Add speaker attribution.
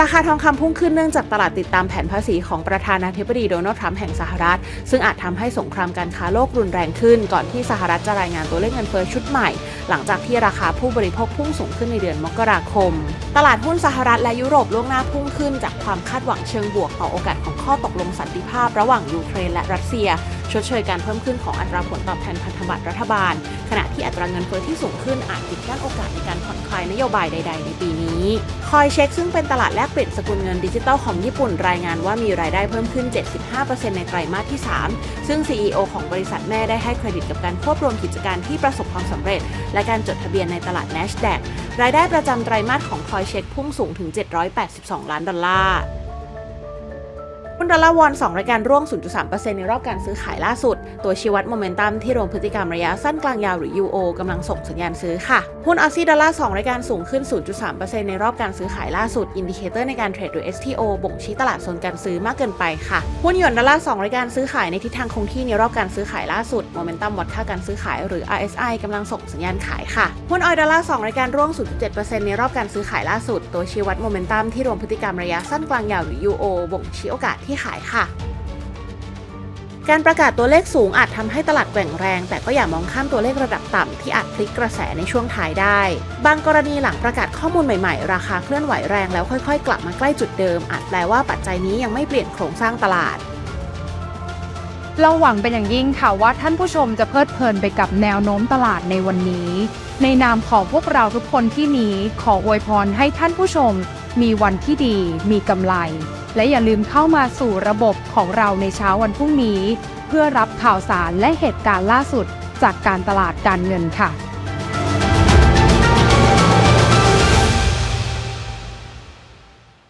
Speaker 1: ราคาทองคำพุ่งขึ้นเนื่องจากตลาดติดตามแผนภาษีของประธานาธิบดีโดนัลด์ทรัมป์แห่งสหรัฐ ซึ่งอาจทำให้สงครามการค้าโลกรุนแรงขึ้น ก่อนที่สหรัฐจะรายงานตัวเลขเงินเฟ้อชุดใหม่ หลังจากที่ราคาผู้บริโภคพุ่งสูงขึ้นในเดือนมกราคม ตลาดหุ้นสหรัฐและยุโรปล่วงหน้าพุ่งขึ้น จากความคาดหวังเชิงบวกต่อโอกาสของข้อตกลงสันติภาพ ระหว่างยูเครนและรัสเซีย ชดเชยการเพิ่มขึ้นของอัตราผลตอบแทนพันธบัตรรัฐบาล ขณะที่อัตราเงินเฟ้อที่สูงขึ้นอาจปิดกั้นโอกาสในการผ่อนคลายนโยบายใด ๆ ในปีนี้ คอยเช็คซึ่งเป็นตลาดแลกเปลี่ยนสกุลเงินดิจิตอลของญี่ปุ่นรายงานว่ามีรายได้เพิ่มขึ้น 75%ในไตรมาสที่ 3 ซึ่ง CEO ของบริษัทแม่ได้ให้เครดิตกับการควบรวมกิจการที่ประสบความสำเร็จ และการจดทะเบียนในตลาด NASDAQ รายได้ประจำไตรมาสของคอยเช็คพุ่งสูงถึง 782 ล้านดอลลาร์ นดอลลาร์วอน2รายการร่วง 0.3%ในรอบการซื้อขายล่าสุด ตัวชี้วัดโมเมนตัมที่รวมพฤติกรรมระยะสั้นกลางยาวหรือ UO กำลังส่งสัญญาณซื้อค่ะ หุ้นออซี่ดอลลาร์2รายการสูงขึ้น 0.3%ในรอบการซื้อขายล่าสุด อินดิเคเตอร์ในการเทรดโดย STO บ่งชี้ตลาดโซนการซื้อมากเกินไปค่ะ หุ้นหยวนดอลลาร์2รายการซื้อขายในทิศทางคงที่ในรอบการซื้อขายล่าสุด โมเมนตัมวัดค่าการซื้อขายหรือ RSI กำลังส่งสัญญาณขายค่ะ หุ้นออยดอลลาร์2รายการร่วง 0.7%ในรอบการซื้อขายล่าสุด ตัวชี้วัดโมเมนตัมที่รวมพฤติกรรมระยะสั้นกลางยาวหรือ UO บ่งชี้โอกาสที่ขายค่ะ การประกาศตัวเลขสูงอาจทำให้ตลาดแกว่งแรง แต่ก็อย่ามองข้ามตัวเลขระดับต่ำที่อาจพลิกกระแสในช่วงท้ายได้ บางกรณีหลังประกาศข้อมูลใหม่ๆ ราคาเคลื่อนไหวแรงแล้วค่อยๆ กลับมาใกล้จุดเดิมอาจแปลว่าปัจจัยนี้ยังไม่เปลี่ยนโครงสร้างตลาด
Speaker 2: เราหวังเป็นอย่างยิ่งค่ะว่าท่านผู้ชมจะเพลิดเพลินไปกับแนวโน้มตลาดในวันนี้ ในนามของพวกเราทุกคนที่นี้ขออวยพรให้ท่านผู้ชม มีวันที่ดี มีกำไร และอย่าลืมเข้ามาสู่ระบบของเราในเช้าวันพรุ่งนี้ เพื่อรับข่าวสารและเหตุการณ์ล่าสุดจากการตลาดการเงินค่ะ